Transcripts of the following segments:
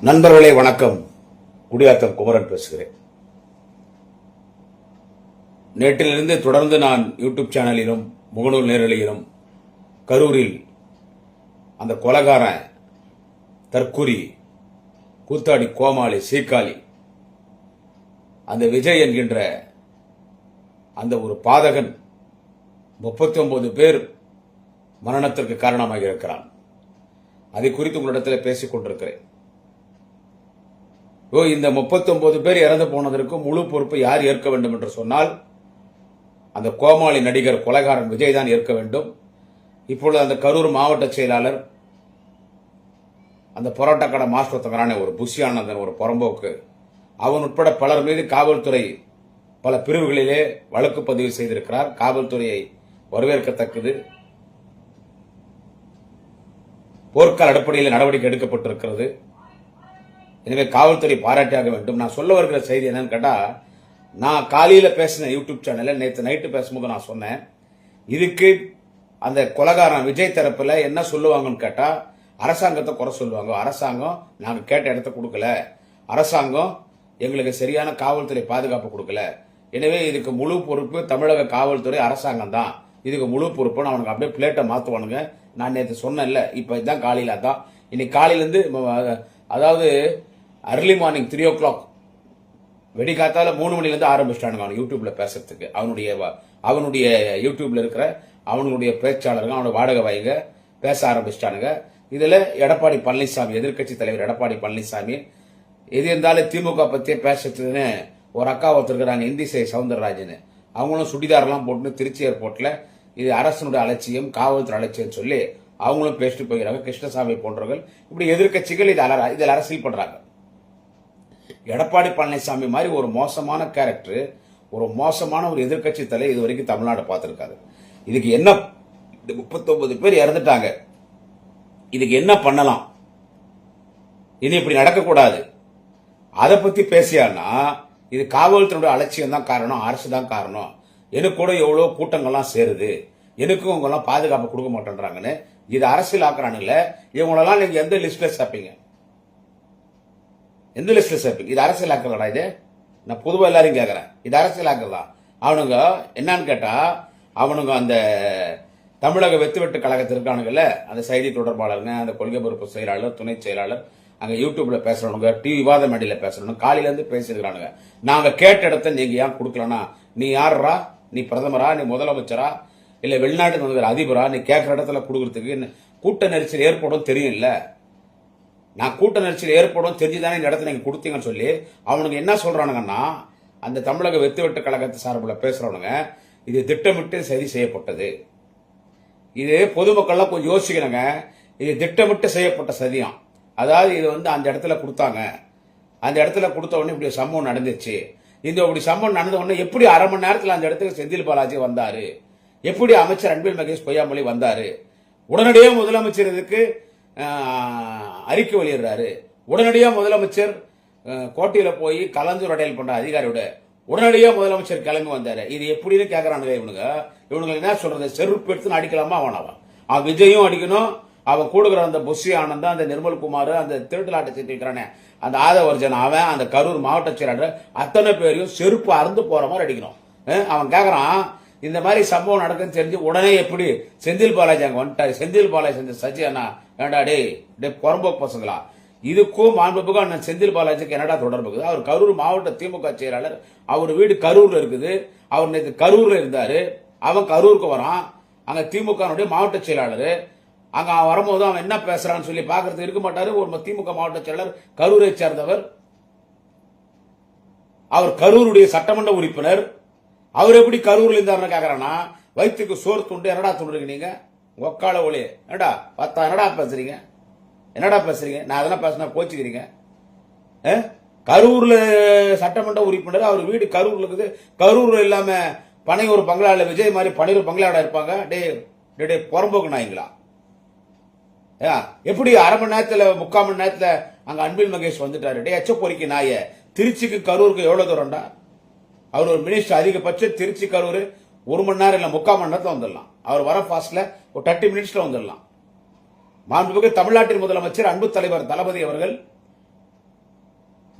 நண்பர்களே வணக்கம். குடியாத்தம் குமரன் பேசுகிறேன். நேற்றிலிருந்து தொடர்ந்து நான் யூடியூப் சேனலிலும் முகநூல் நேரலையிலும் கரூரில் அந்த கொலகாரன் தற்குறி கூத்தாடி கோமாளி சீக்காளி அந்த விஜய் என்கின்ற அந்த ஒரு பாதகன் 39 பேர் மரணத்திற்கு காரணமாக இருக்கிறான். அதை குறித்து உங்களிடத்தில் பேசிக் கொண்டிருக்கிறேன் இந்த 39 பேர் இறந்து போனதற்கு முழு பொறுப்பு யார் ஏற்க வேண்டும் என்று சொன்னால் அந்த கோமாளி நடிகர் கொலைகாரன் விஜய் தான் ஏற்க வேண்டும். இப்பொழுது அந்த கரூர் மாவட்ட செயலாளர் அந்த பரோட்டா கடை மாஸ்டர் ஒருத்தங்கிறானே ஒரு புஷியானந்தன் ஒரு புறம்போக்கு அவன் உட்பட பலர் மீது காவல்துறை பல பிரிவுகளிலே வழக்கு பதிவு செய்திருக்கிறார். காவல்துறையை வரவேற்கத்தக்கது. போர்க்கால் அடிப்படையில் நடவடிக்கை எடுக்கப்பட்டிருக்கிறது. எனவே காவல்துறை பாராட்டியாக வேண்டும். நான் சொல்ல வருகிற செய்தி என்னன்னு கேட்டால் நான் காலையில் பேசின யூடியூப் சேனலில் நேற்று நைட்டு பேசும்போது நான் சொன்னேன். இதுக்கு அந்த கொலகாரன் விஜய் தரப்பில் என்ன சொல்லுவாங்கன்னு கேட்டால் அரசாங்கத்தை குறை சொல்லுவாங்க. அரசாங்கம் நாங்கள் கேட்ட இடத்த கொடுக்கல. அரசாங்கம் எங்களுக்கு சரியான காவல்துறை பாதுகாப்பு கொடுக்கல. எனவே இதுக்கு முழு பொறுப்பு தமிழக காவல்துறை அரசாங்கம் தான். இதுக்கு முழு பொறுப்புன்னு அவனுக்கு அப்படியே பிளேட்டை மாற்றுவானுங்க நான் நேற்று சொன்னேன்ல இப்போ இதான் காலையில் தான் இன்னைக்கு காலையிலேருந்து அதாவது early morning three o'clock வெடிகாத்தால மூணு மணிலேருந்து ஆரம்பிச்சிட்டானுங்க அவன் யூடியூப்ல பேசுறதுக்கு. அவனுடைய அவனுடைய யூடியூப்ல இருக்கிற அவனுடைய பேச்சாளர்கள் அவனோட வாடகை வாயிங்க பேச ஆரம்பிச்சிட்டானுங்க. இதுல எடப்பாடி பழனிசாமி எதிர்க்கட்சி தலைவர் எடப்பாடி பழனிசாமி எது இருந்தாலும் திமுக பத்தியே பேசுறதுன்னு ஒரு அக்கா ஒருத்தருக்குறாங்க இந்தி இந்திசை சவுந்தரராஜன் அவங்களும் சுடிதாரெல்லாம் போட்டு திருச்சி ஏர்போர்ட்ல இது அரசனுடைய அலட்சியம் காவல்துறை அலட்சியம் சொல்லி அவங்களும் பேசிட்டு போகிறாங்க கிருஷ்ணசாமி போன்றவர்கள் இப்படி எதிர்கட்சிகள் இது இதில் அரசியல் பண்றாங்க. எடப்பாடி பழனிசாமி மாதிரி ஒரு மோசமான கேரக்டர் ஒரு மோசமான ஒரு எதிர்க்கட்சி தலை இது வரைக்கும் தமிழ்நாடு பார்த்துருக்காரு. இதுக்கு என்ன முப்பத்தொன்பது பேர் இறந்துட்டாங்க. இதுக்கு என்ன பண்ணலாம்? இனி இப்படி நடக்கக்கூடாது. அதை பத்தி பேசியானா இது காவல்துறையோட அலட்சியம் தான் காரணம் அரசு தான் காரணம். எனக்கு கூட எவ்வளோ கூட்டங்கள்லாம் சேருது. எனக்கும் இவங்கெல்லாம் பாதுகாப்பு கொடுக்க மாட்டேன்றாங்கன்னு இது அரசியல் ஆக்குறானுங்கள. இவங்களெல்லாம் நீங்கள் எந்த லிஸ்ட்ல சேர்ப்பீங்க? எந்த லிஸ்ட்ல சேர்ப்பீங்க இது அரசியல் ஆக்கலடா இது. நான் பொதுவாக எல்லாரையும் கேட்குறேன் இது அரசியல் ஆக்கலா அவனுங்க என்னன்னு கேட்டா அவனுங்க அந்த தமிழக வெத்து வெட்டு அந்த செய்தி தொடர்பாளருங்க அந்த கொள்கை பொறுப்பு செயலாளர் துணை செயலாளர் அங்கே யூடியூப்ல பேசுறவனுங்க டிவி விவாத மண்டியில் பேசுறவனுங்க காலையிலேருந்து பேசியிருக்கிறானுங்க. நாங்கள் கேட்ட இடத்த நீங்க ஏன் கொடுக்கலனா நீ யாருடா நீ பிரதமரா? நீ முதலமைச்சரா? இல்லை வெளிநாட்டு அதிபரா? நீ கேட்குற இடத்துல கொடுக்கறதுக்கு கூட்ட நெரிசல் ஏற்படும் தெரியும்ல. நான் கூட்ட நெரிசல் ஏற்படும் தெரிஞ்சுதானே இந்த இடத்துல நீங்கள் கொடுத்தீங்கன்னு சொல்லி அவனுங்க என்ன சொல்கிறானுங்கன்னா அந்த தமிழக வெத்து வெட்டு கழகத்தை சார்பில் பேசுகிறவனுங்க இது திட்டமிட்டு சரி செய்யப்பட்டது. இது பொதுமக்கள்லாம் கொஞ்சம் யோசிக்கணுங்க. இது திட்டமிட்டு செய்யப்பட்ட சதியம். அதாவது இது வந்து அந்த இடத்துல கொடுத்தாங்க. அந்த இடத்துல கொடுத்த உடனே இப்படி சம்பவம் நடந்துச்சு. இந்த இப்படி சம்பவம் நடந்த உடனே எப்படி அரை மணி நேரத்தில் அந்த இடத்துக்கு செந்தில் பாலாஜி வந்தார்? எப்படி அமைச்சர் அன்பில் மகேஷ் பொய்யாமொழி வந்தார்? உடனடியே முதலமைச்சர் இதுக்கு அறிக்கை வெளியிடுறாரு. உடனடியாக முதலமைச்சர் கோட்டையில் போய் கலந்துரையாடல் பண்ற அதிகாரியோட உடனடியாக முதலமைச்சர் கிளம்பி வந்தாரு. இது எப்படின்னு கேக்குறானுங்க இவனுங்க. இவனுங்க என்ன சொல்றது? செருப்பு எடுத்து அடிக்கலாமா? அவனவன் அவன். விஜயும் அடிக்கணும். அவன் கூடுகிற அந்த புஷி ஆனந்தம் அந்த நிர்மல் குமார் அந்த திருட்டுலாட்டை சீட்டு வைக்கிறானே அந்த ஆதவர்ஜன் அவன் அந்த கரூர் மாவட்ட செயலாளர் அத்தனை பேரையும் செருப்பு அறுந்து போற மாதிரி அடிக்கணும். அவன் கேட்குறான் இந்த மாதிரி சம்பவம் நடக்குன்னு தெரிஞ்சு உடனே எப்படி செந்தில் பாலாஜி அங்கே வந்துட்டார். செந்தில் பாலாஜி செஞ்ச சஜி அண்ணா ஏண்டா டே டே புறம்போக்கு பசங்களா? இதுக்கும் மாண்புக்கும் அண்ணன் செந்தில் பாலாஜிக்கு என்னடா தொடர்பு இருக்குது? அவர் கரூர் மாவட்ட திமுக செயலாளர். அவர் வீடு கரூர்ல இருக்குது. அவர் நேற்று கரூர்ல இருந்தாரு. அவன் கரூருக்கு வரான். அங்க திமுக மாவட்ட செயலாளர். அங்க அவன் வரும்போது அவன் என்ன பேசுறான்னு சொல்லி பார்க்கறது இருக்க மாட்டாரு. ஒரு திமுக மாவட்ட செயலாளர் கரூரை சேர்ந்தவர். அவர் கரூருடைய சட்டமன்ற உறுப்பினர். அவர் எப்படி கரூர்ல இருந்தாருன்னு கேக்குறானா? வயிற்றுக்கு சோறு துண்டு என்னடா துண்டுறீங்க நீங்க? ஒக்கால ஒளி. என்னடா பத்தா என்னடா பேசுறீங்க? என்னடா பேசுறீங்க? நான் அதெல்லாம் பேசினா கோச்சிக்கிறீங்க. ஆ? சட்டமன்ற உறுப்பினர் அவர் வீடு கரூரில் இருக்குது. கரூர் இல்லாமல் பனையூர் பங்களாவில் விஜய் மாதிரி பனையூர் பங்களாடா இருப்பாங்க. டே டே, டே புறம்போக்கு நாய்ங்களா? ஏ, எப்படி அரை மணி நேரத்தில் முக்கால் மணி நேரத்தில் அங்கே அன்பில் மகேஷ் வந்துட்டாரு? டே எச்ச பொறிக்கு நாய. திருச்சிக்கு கரூருக்கு எவ்வளோ தூரம்டா? அவர் ஒரு மினிஸ்டர் அதிகபட்சம் திருச்சி கரூர் ஒரு மணி நேரம் இல்லை முக்கால் மணி நேரத்தில் வந்துடலாம். அவர் வர ஃபாஸ்ட்டில் ஒரு தேர்ட்டி மினிட்ஸில் வந்துடலாம். மாண்புமிகு தமிழ்நாட்டின் முதலமைச்சர் அன்பு தலைவர் தளபதி அவர்கள்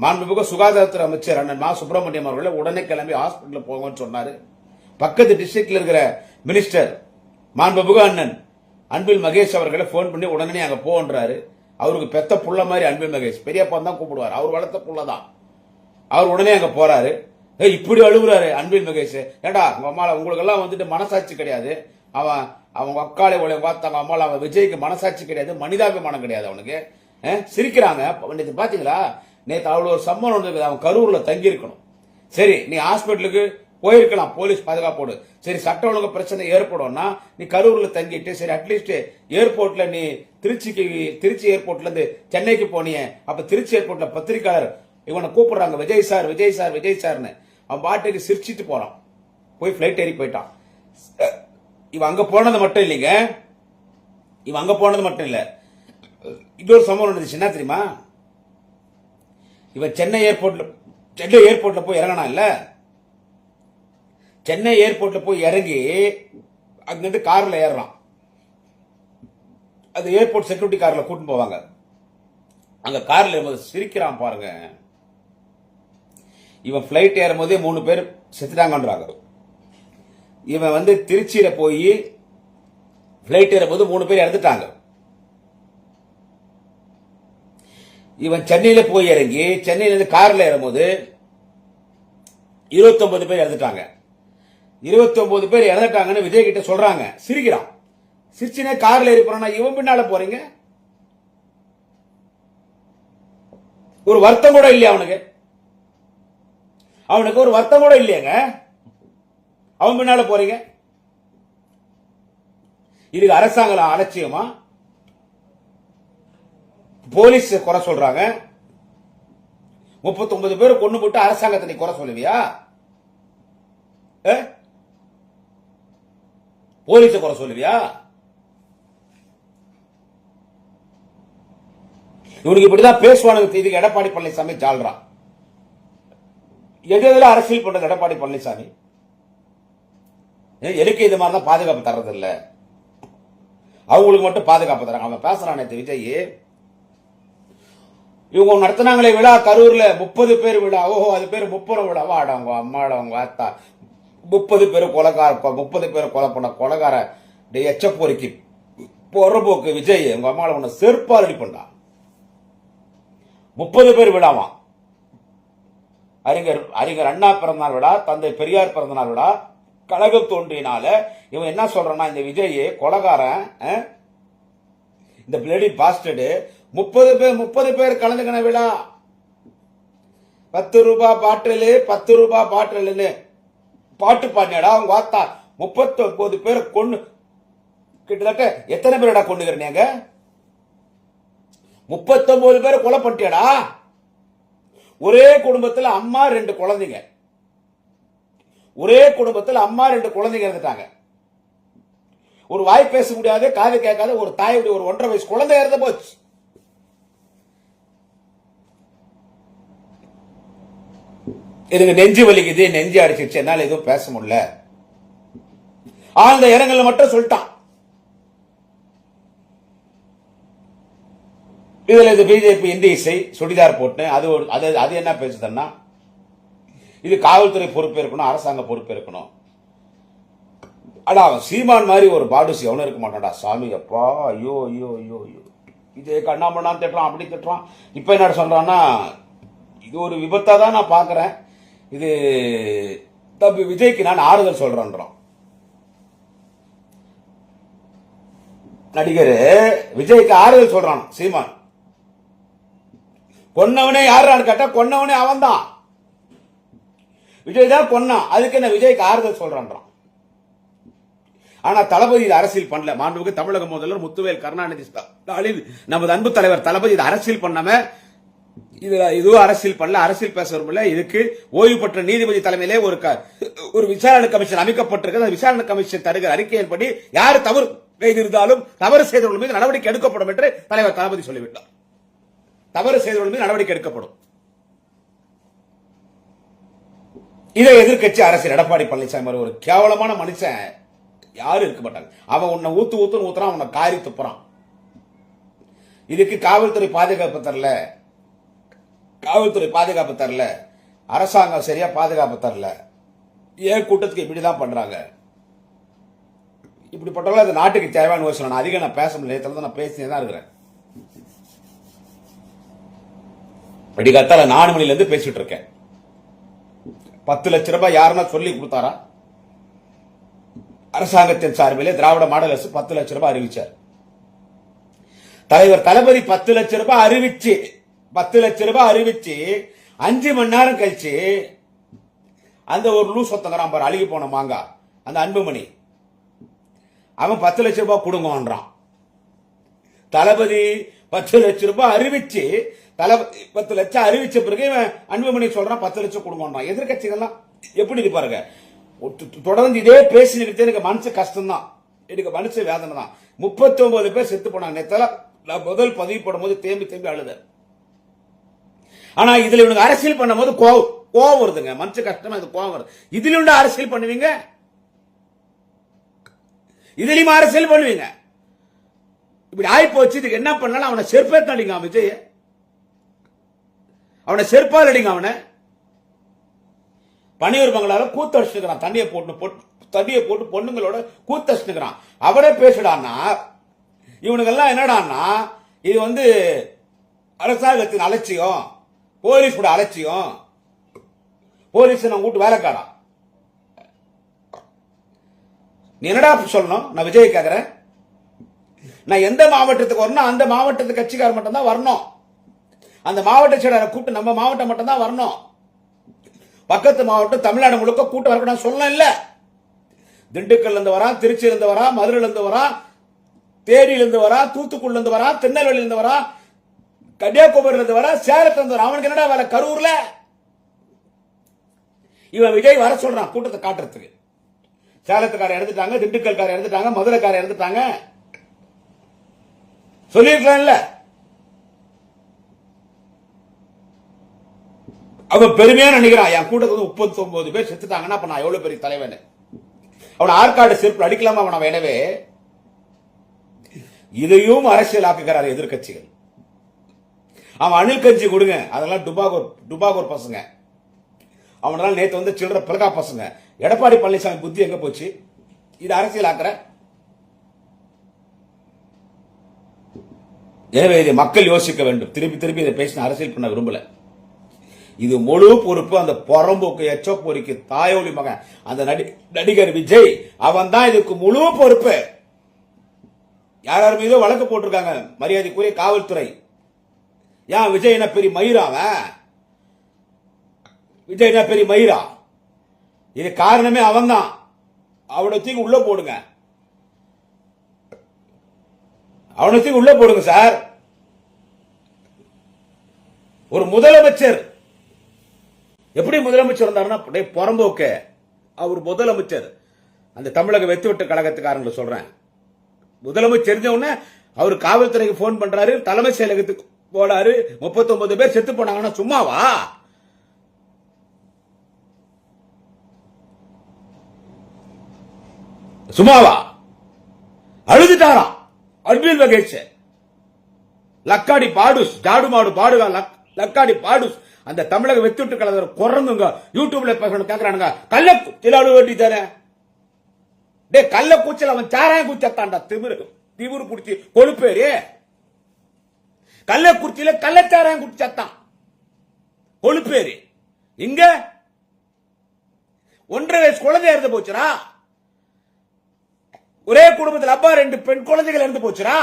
மாண்புமிகு சுகாதாரத்துறை அமைச்சர் அண்ணன் மா. சுப்பிரமணியம் அவர்களை உடனே கிளம்பி ஹாஸ்பிட்டலில் போங்கன்னு சொன்னார். பக்கத்து டிஸ்ட்ரிக்டில் இருக்கிற மினிஸ்டர் மாண்புமிகு அண்ணன் அன்பில் மகேஷ் அவர்களை ஃபோன் பண்ணி உடனே அங்கே போன்றாரு அவருக்கு பெத்த புள்ள மாதிரி அன்பில் மகேஷ். பெரியப்பா தான் கூப்பிடுவார். அவர் வளர்த்த புள்ள தான் அவர் உடனே அங்கே போறாரு. ஏய் இப்படி அழுகுறாரு அன்பில் மகேஷ். ஏண்டா உங்க அம்மால உங்களுக்கு எல்லாம் வந்துட்டு மனசாட்சி கிடையாது. அவன் அவங்க அக்காளை உடைய பார்த்தாங்க அம்மால அவன் விஜய்க்கு மனசாட்சி கிடையாது மனிதாபிமானம் கிடையாது அவனுக்கு. சிரிக்கிறாங்க. நேற்று பாத்தீங்களா? நேற்று அவ்வளவு ஒரு சம்மன் ஒன்று அவன் கரூர்ல தங்கியிருக்கணும். சரி நீ ஹாஸ்பிட்டலுக்கு போயிருக்கலாம் போலீஸ் பாதுகாப்போடு. சரி சட்ட ஒழுங்கு பிரச்சனை ஏற்படும்னா நீ கரூர்ல தங்கிட்டு சரி அட்லீஸ்ட் ஏர்போர்ட்ல நீ திருச்சிக்கு திருச்சி ஏர்போர்ட்ல இருந்து சென்னைக்கு போனியே. அப்ப திருச்சி ஏர்போர்ட்ல பத்திரிக்கையாளர் இவனை கூப்பிடுறாங்க விஜய் சார் விஜய் சார் விஜய் சார்னு. அவன் பாட்டுக்கு சிரிச்சிட்டு போறான் போய் ஃப்ளைட் ஏறி போயிட்டான். இவன் அங்க போனது மட்டும் இல்லைங்க. இவன் அங்க போனது மட்டும் இல்ல. இன்னொரு சம்பவம் நடந்துச்சு. என்ன தெரியுமா? இவன் சென்னை ஏர்போர்ட்ல சென்னை ஏர்போர்ட்ல போய் இறங்கினா இல்ல? சென்னை ஏர்போர்ட்ல போய் இறங்கி அங்கிருந்து கார்ல ஏறுறான். அது ஏர்போர்ட் செக்யூரிட்டி கார்ல கூட்டிட்டு போவாங்க. அங்க கார்ல சிரிக்கிறான் பாருங்க. இவன் ஃப்ளைட் ஏறும் போதே மூணு பேர் செத்துட்டாங்கன்றாங்க. இவன் வந்து திருச்சியில் போய் பிளைட் ஏறும்போது மூணு பேர் இறந்துட்டாங்க. இவன் சென்னையில் போய் இறங்கி சென்னையிலேருந்து காரில் ஏறும்போது 29 பேர் இறந்துட்டாங்க. 29 பேர் இறந்துட்டாங்கன்னு விஜய் கிட்ட சொல்றாங்க. சிரிக்கிறான். சிரிச்சுனே காரில் ஏறி போறானா? இவன் பின்னால போறீங்க? ஒரு வருத்தம் கூட இல்லையா அவனுக்கு? அவனுக்கு ஒரு வருத்தம் கூட இல்லையங்க. அவன் பின்னால போறீங்க. இதுக்கு அரசாங்கம் அலட்சியமா? போலீஸ் குறை சொல்றாங்க. 39 பேர் கொண்டு போட்டு அரசாங்கத்தை நீ குறை சொல்லுவியா? போலீஸ குறை சொல்லுவியா? இவனுக்கு இப்படிதான் பேசுவானுங்க இதுக்கு எடப்பாடி பழனிசாமி ஜால்றான் எது எதுல அரசியல் பண்றது எடப்பாடி பழனிசாமி? ஏன் எனக்கு இது மாதிரி தான் பாதுகாப்பு தர்றது இல்ல அவங்களுக்கு மட்டும் பாதுகாப்பு தராங்க அவன் பேசுறான் நேற்று விஜய் இவங்க நடத்தினாங்களே விழா கரூர்ல முப்பது பேர் விழா. ஓஹோ அது பேர் முப்பது விழாவா? ஆடவங்க அம்மாடவங்க அத்தா முப்பது பேர் கொலகார முப்பது பேர் கொலை பண்ண கொலகார எச்சப்போரிக்கு பொறம்போக்கு விஜய் உங்க அம்மாவை உன்னை செருப்பால் அடி பண்ணா. முப்பது பேர் விழாவான் அறிஞர் அறிஞர் அண்ணா பிறந்தநாள் விழா தந்தை பெரியார் பிறந்தநாள் விழா கழகம் தோன்றினால இவன் என்ன சொல்றான்னா இந்த விஜய் கொலகாரன் இந்த பிளடி பாஸ்டர்டு முப்பது பேர் முப்பது பேர் கலந்துக்கின விழா. பத்து ரூபா பாட்டிலு பத்து ரூபா பாட்டிலுன்னு. பாட்டு பாடினடா அவங்க வாத்தா முப்பத்தி ஒன்பது பேர் கொண்டு கிட்டத்தட்ட எத்தனை பேரடா கொண்டுக்கிறீங்க முப்பத்தொன்பது பேரை கொலை பண்ணிட்டியாடா? ஒரே குடும்பத்துல அம்மா ரெண்டு குழந்தைங்க. ஒரே குடும்பத்தில் அம்மா ரெண்டு குழந்தைங்க இருந்துட்டாங்க ஒரு வாய் பேச முடியாது காது கேட்காத ஒரு தாயுடைய ஒரு ஒன்றரை வயசு குழந்தை இறந்து போச்சு. எனக்கு நெஞ்சு வலிக்குது நெஞ்சு அடிச்சிருச்சு என்னால எதுவும் பேச முடியல. ஆழ்ந்த இடங்கள்ல மட்டும் சொல்லிட்டான். இதுல இது பிஜேபி இந்தி இசை? சுடிதார் போட்டு அது ஒரு அது அது என்ன பேசுதுன்னா இது காவல்துறை பொறுப்பு இருக்கணும் அரசாங்க பொறுப்பு இருக்கணும். அடா அவன் சீமான் மாதிரி ஒரு பாடுசி எவனும் இருக்க மாட்டான்டா. சாமி அப்பா ஐயோ ஐயோ ஐயோ ஐயோ. இதே கண்ணாமண்ணான்னு திட்டுறான் அப்படி திட்டுறான். இப்ப என்ன சொல்றான்னா இது ஒரு விபத்தா தான் நான் பாக்குறேன். இது தம்பி விஜய்க்கு நான் ஆறுதல் சொல்கிறேன்றான் நடிகர் விஜய்க்கு ஆறுதல் சொல்றான் சீமான். கொன்னவனே யாருன்னு கேட்டா கொன்னவனே அவன்தான். விஜய் தான் கொன்னான் அதுக்கு என்ன விஜய்க்கு ஆறுதல் சொல்றான்றான். ஆனா தளபதி இது அரசியல் பண்ணல. மாண்புக்கு தமிழக முதல்வர் முத்துவேல் கருணாநிதி ஸ்டாலின் நமது அன்பு தலைவர் தளபதி இது அரசியல் பண்ணாம இதுல இதுவும் அரசியல் பண்ணல அரசியல் பேச விரும்பல. இதுக்கு ஓய்வு பெற்ற நீதிபதி தலைமையிலே ஒரு க- ஒரு விசாரணை கமிஷன் அமைக்கப்பட்டிருக்கு அந்த விசாரணை கமிஷன் தருகிற அறிக்கையின்படி யார் தவறு செய்திருந்தாலும் தவறு செய்தவர்கள் மீது நடவடிக்கை எடுக்கப்படும் என்று தலைவர் தளபதி சொல்லிவிட்டார். தவறு செய்தவர்கள் மீது நடவடிக்கை எடுக்கப்படும். இதை எதிர்க்கட்சி அரசு எடப்பாடி பழனிசாமி ஒரு கேவலமான மனுஷன். யாரும் இருக்க மாட்டாங்க. அவன் உன்னை ஊத்து ஊத்துன்னு ஊத்துறான் உன்னை காரி துப்புறான் இதுக்கு காவல்துறை பாதுகாப்பு தரல. காவல்துறை பாதுகாப்பு தரல. அரசாங்கம் சரியா பாதுகாப்பு தரல. ஏன் கூட்டத்துக்கு இப்படிதான் பண்றாங்க? இப்படிப்பட்டவங்க அது நாட்டுக்கு தேவையான ஒரு நான் அதிகம் நான் பேச முடியல. நேத்துல தான் நான் பேசினே தான் இருக்கிறேன். விடிகாத்தால நாலு மணில இருந்து பேசிட்டு இருக்கேன். பத்து லட்ச ரூபாய் யாருன்னா சொல்லி கொடுத்தாரா? அரசாங்கத்தின் சார்பிலே திராவிட மாடல் அரசு பத்து லட்ச ரூபாய் அறிவிச்சார். தலைவர் தளபதி பத்து லட்ச ரூபாய் அறிவிச்சு பத்து லட்ச ரூபாய் அறிவிச்சு அஞ்சு மணி நேரம் கழிச்சு அந்த ஒரு லூஸ் ஒத்தங்கிறான் பாரு அழுகி போன மாங்கா அந்த அன்புமணி. அவன் பத்து லட்ச ரூபாய் கொடுங்கன்றான். தளபதி பத்து லட்ச ரூபாய் அறிவிச்சு தலை பத்து லட்சம் அறிவிச்ச பிறகு இவன் அன்புமணி சொல்றான் பத்து லட்சம் கொடுங்கன்றான். எதிர்கட்சிகள்லாம் எப்படி இருப்பாருங்க ஒட்டு- தொடர்ந்து இதே பேசினுக்கிட்டே எனக்கு மனசு கஷ்டம்தான். எனக்கு மனசு வேதனை தான் முப்பத்தி ஒன்பது பேர் செத்து போனாங்க. நேத்தால நான் முதல் பதிவு போடும்போது தேம்பி தேம்பி அழுதேன். ஆனா இதுல இவனுக்கு அரசியல் பண்ணும்போது கோவம் கோவம் வருதுங்க. மனசு கஷ்டமா இது கோவம் வருது. இதுல உண்டு அரசியல் பண்ணுவீங்க? இதுலயும் அரசியல் பண்ணுவீங்க. இப்படி ஆயி போச்சு இதுக்கு என்ன பண்ணாலும்? அவனை செருப்பேத்தாடிங்க விஜய் அவனை செருப்பால் அடிங்க அவனை. பனியூர் பங்களால கூத்தடிச்சுக்கிறான் தண்ணியை போட்டு தண்ணியை போட்டு பொண்ணுங்களோட கூத்தடிச்சுக்கிறான் அவரே பேசுடான்னா இவனுக்கெல்லாம் என்னடான்னா இது வந்து அரசாங்கத்தின் அலட்சியம் போலீஸோட அலட்சியம். போலீஸ் நான் கூட்டு வேலைக்காரா? நீ என்னடா சொல்லணும்? நான் விஜய் கேக்குறேன். நான் எந்த மாவட்டத்துக்கு வரணும்? அந்த மாவட்டத்து கட்சிக்கார் மட்டும் தான் வரணும். அந்த மாவட்ட செயலரை கூட்டு நம்ம மாவட்டம் மட்டும்தான் வரணும். பக்கத்து மாவட்டம் தமிழ்நாடு முழுக்க கூட்டம் வரக்கூடாது சொல்லலாம் இல்ல திண்டுக்கல்ல இருந்து வரா திருச்சியில இருந்து வரா மதுரையில இருந்து வரா தேனியில இருந்து வரா தூத்துக்குடில இருந்து வரா திருநெல்வேலியில இருந்து வரா கன்னியாகுமரியில இருந்து வரா சேலத்துல இருந்து வரா. அவனுக்கு என்னடா வேலை? கரூர்ல? இவன் விஜய் வர சொல்றான் கூட்டத்தை காட்டுறதுக்கு. சேலத்துக்காரர் இறந்துட்டாங்க திண்டுக்கல்காரர் இறந்துட்டாங்க மதுரைக்காரர் இறந்துட்டாங்க. சொல்லியிருக்கலாம் இல்லை அவன் பெருமையா நினைக்கிறான் என் கூட்டத்தில் முப்பத்தி ஒன்பது பேர் செத்துட்டாங்கன்னா அப்ப நான் எவ்வளவு பெரிய தலைவன்? அவனை ஆற்காடு செருப்பு அடிக்கலாமா அவனை? எனவே இதையும் அரசியலாக்குகிறார் எதிர்க்கட்சிகள். அவன் அணில் கஞ்சி கொடுங்க. அதெல்லாம் டுபாகூர் டுபாகூர் பசங்க. அவனால நேற்று வந்து சில்லற பிளகா பசங்க. எடப்பாடி பழனிசாமி புத்தி எங்க போச்சு? இது அரசியலாக்குற? எனவே இதை மக்கள் யோசிக்க வேண்டும். திருப்பி திருப்பி இதை பேசின அரசியல் பண்ண விரும்பல. இது முழு பொறுப்பு அந்த புறம்போக்கு எச்சோ பொறிக்கு தாயோலி மகன். அந்த நடி- நடிகர் விஜய் அவன் தான் இதுக்கு முழு பொறுப்பு. யார் யார் மீதோ வழக்கு போட்டிருக்காங்க மரியாதைக்குரிய காவல்துறை. ஏன் விஜய் என்ன பெரிய மயிரா அவன்? விஜய் என்ன பெரிய மயிரா? இது காரணமே அவன்தான். அவனை தூக்கி உள்ள போடுங்க. அவனை தூக்கி உள்ள போடுங்க சார். ஒரு முதலமைச்சர் முதலமைச்சர் வந்தாருன்னா புறம்போக்க அவர் முதலமைச்சர். அந்த தமிழக வெத்துவெட்டு கழகத்துக்காரங்களை சொல்றேன். முதலமைச்சர் தெரிஞ்ச உடனே அவர் காவல்துறைக்கு போன் பண்றாரு தலைமை செயலகத்துக்கு போனாரு 39 பேர் செத்து போனாங்கன்னா சும்மாவா? சும்மாவா? அழுதுட்டாராம் அன்பில் மகேஷ். லக்காடி பாடுஸ் ஜாடு மாடு பாடுவா லக்காடி பாடுஸ். அந்த தமிழக வெத்துட்டு கலந்தர் குறந்துங்க யூடியூப்ல பேசணும் கேக்குறானுங்க கள்ள திலாடு வேண்டி தானே டே கள்ள கூச்சல் அவன் சாராயம் கூச்சத்தான்டா திமிரு திமிரு குடிச்சு கொழுப்பேரு கள்ளக்குறிச்சியில கள்ளச்சாராயம் குடிச்சத்தான் கொழுப்பேரு இங்க ஒன்றரை வயசு குழந்தை இறந்து போச்சுரா ஒரே குடும்பத்தில் அப்பா ரெண்டு பெண் குழந்தைகள் இறந்து போச்சுரா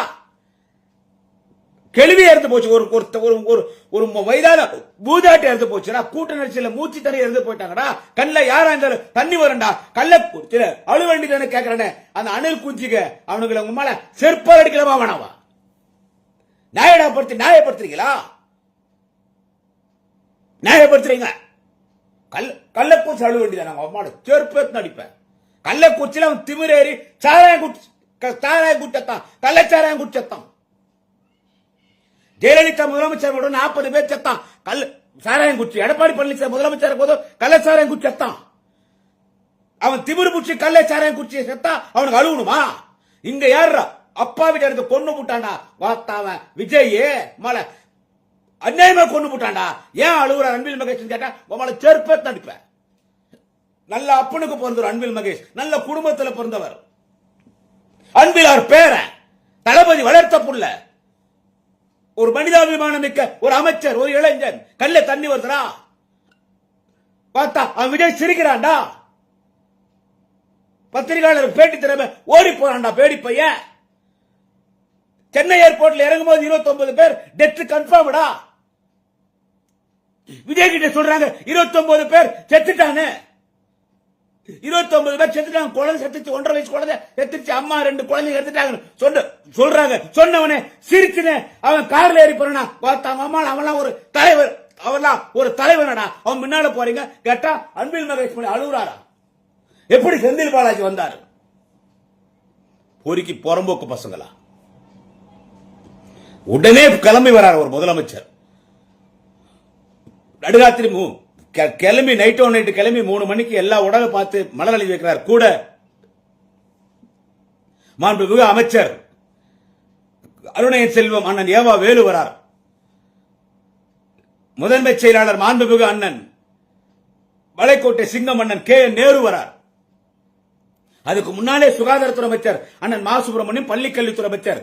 கேள்வி இறந்து போச்சு. ஒரு ஒரு ஒரு ஒரு வயதான பூதாட்டி இறந்து போச்சுடா கூட்ட நெரிசல மூச்சு தண்ணி இறந்து போயிட்டாங்கடா. கண்ணில் யாரா இருந்தாலும் தண்ணி வரும்டா. கல்ல சில அழு வண்டி தானே கேட்கறானே அந்த அணில் குஞ்சிக்க அவனுக்கு உங்க மேல செருப்பால் அடிக்கலாமா வேணாவா நியாயப்படுத்தி நியாயப்படுத்துறீங்களா? நியாயப்படுத்துறீங்க. கல் கள்ளக்குறிச்சி அழு வண்டி தானே. அம்மாவோட செருப்பேத்து நடிப்பேன் கள்ளக்குறிச்சியில அவன் திமிரேறி சாராயம் குச்சி சாராயம் குச்சத்தான் கள்ளச்சாராயம் குச்சத்தான் ஜெயலலிதா முதலமைச்சர் கூட நாற்பது பேர் செத்தான். கல் சாராயம் குச்சி எடப்பாடி பழனிசாமி முதலமைச்சர் போது கள்ள சாராயம் குச்சி செத்தான். அவன் திமிரு பூச்சி கள்ள சாராயம் குச்சி செத்தா அவனுக்கு அழுகணுமா? இங்க யார் அப்பா வீட்டு எனக்கு பொண்ணு முட்டாண்டா வாத்தாவன் விஜய் மலை. அநியாயமா கொண்டு போட்டாண்டா ஏன் அழுகுற அன்பில் மகேஷ் கேட்டா உங்களை செருப்பே தடுப்பேன். நல்ல அப்பனுக்கு பிறந்தவர் அன்பில் மகேஷ். நல்ல குடும்பத்துல பிறந்தவர். அன்பில் அவர் பேர தளபதி வளர்த்த புள்ள. ஒரு மனிதாபிமானம் மிக்க ஒரு அமைச்சர் ஒரு இளைஞன். கல்ல தண்ணி வருதுடா. பார்த்தா அவன் விஜய் சிரிக்கிறான்டா. பத்திரிகையாளர் பேட்டி திறமை ஓடி போறான்டா பேடி பையன் சென்னை ஏர்போர்ட்ல இறங்கும் போது இருபத்தி ஒன்பது பேர் டெத் கன்ஃபார்ம்டா விஜய் கிட்ட சொல்றாங்க இருபத்தி ஒன்பது பேர் செத்துட்டானே. இருபத்தி ஒன்பது பேர் செத்துட்டாங்க. குழந்தை செத்துச்சு ஒன்றரை வயசு குழந்தை செத்துச்சு அம்மா ரெண்டு குழந்தைங்க செத்துட்டாங்க. சொன்ன சொல்றாங்க. சொன்னவனே சிரிச்சுனே அவன் கார்ல ஏறி போறானா? பார்த்தா அவன் அம்மா அவன்லாம் ஒரு தலைவர். அவன்லாம் ஒரு தலைவனடா அவன் முன்னால போறீங்க. கேட்டா அன்பில் மகேஷ் மணி அழுகுறாரா? எப்படி செந்தில் பாலாஜி வந்தாரு? பொறுக்கி புறம்போக்கு பசங்களா? உடனே கிளம்பி வரார் ஒரு முதலமைச்சர். நடுராத்திரி கிளம்பி நைட் நைட்டு கிளம்பி மூணு மணிக்கு எல்லா உடலை பார்த்து மலர் அள்ளி வைக்கிறார். கூட மாண்புமிகு அமைச்சர் அருணையன் செல்வம் அண்ணன் ஏவா வேலு வரார். முதன்மை செயலாளர் மாண்புமிகு அண்ணன் வளைக்கோட்டை சிங்கம் அண்ணன் கே நேரு வரார். அதுக்கு முன்னாலே சுகாதாரத்துறை அமைச்சர் அண்ணன் மா சுப்பிரமணியம் பள்ளிக்கல்வித்துறை அமைச்சர்.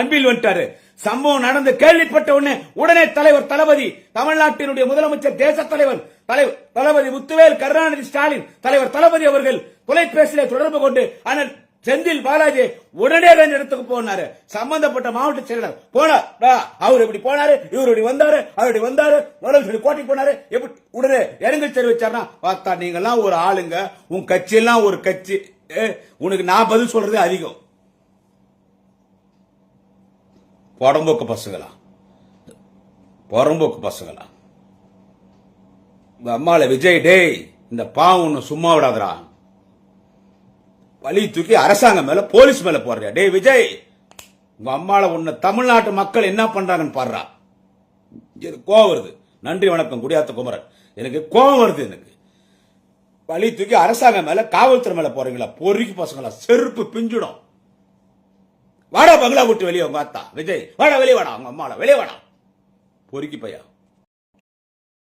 அன்பில் வந்துட்டாரு. சம்பவம் நடந்து கேள்விப்பட்ட உடனே உடனே தலைவர் தளபதி தமிழ்நாட்டினுடைய முதலமைச்சர் தேச தலைவர் தலைவர் தளபதி முத்துவேல் கருணாநிதி ஸ்டாலின் தலைவர் தளபதி அவர்கள் தொலைபேசியில தொடர்பு கொண்டு ஆனால் செந்தில் பாலாஜி உடனே அந்த இடத்துக்கு போனாரு. சம்பந்தப்பட்ட மாவட்ட செயலர் போனார். அவர் இப்படி போனாரு இவர் இப்படி வந்தாரு அவர் இப்படி வந்தாரு முதலமைச்சர் கோட்டைக்கு போனாரு. எப்படி உடனே இறங்கி தெரிவிச்சார்னா பார்த்தா நீங்க எல்லாம் ஒரு ஆளுங்க உன் கட்சி எல்லாம் ஒரு கட்சி உனக்கு நான் பதில் சொல்றது அதிகம். புறம்போக்கு பசங்களா புறம்போக்கு பசங்களா இந்த விஜய் டேய் இந்த பாவம் ஒன்று சும்மா விடாதரா வழி தூக்கி அரசாங்கம் மேல போலீஸ் மேல போடுறியா? டேய் விஜய் உங்க அம்மால உன்னை தமிழ்நாட்டு மக்கள் என்ன பண்றாங்கன்னு பாடுறா. எனக்கு கோவம் வருது. நன்றி வணக்கம் குடியாத்த குமரன். எனக்கு கோவம் வருது எனக்கு. வழி தூக்கி அரசாங்கம் மேல காவல்துறை மேல போறீங்களா? பொறுக்கி பசங்களா? செருப்பு பிஞ்சிடும். வாடா பங்களா விட்டு வெளியே உங்க அத்தா விஜய். வாடா வெளியே வாடா உங்க அம்மாடா வெளியே வாடா. பொறுக்கி பையா.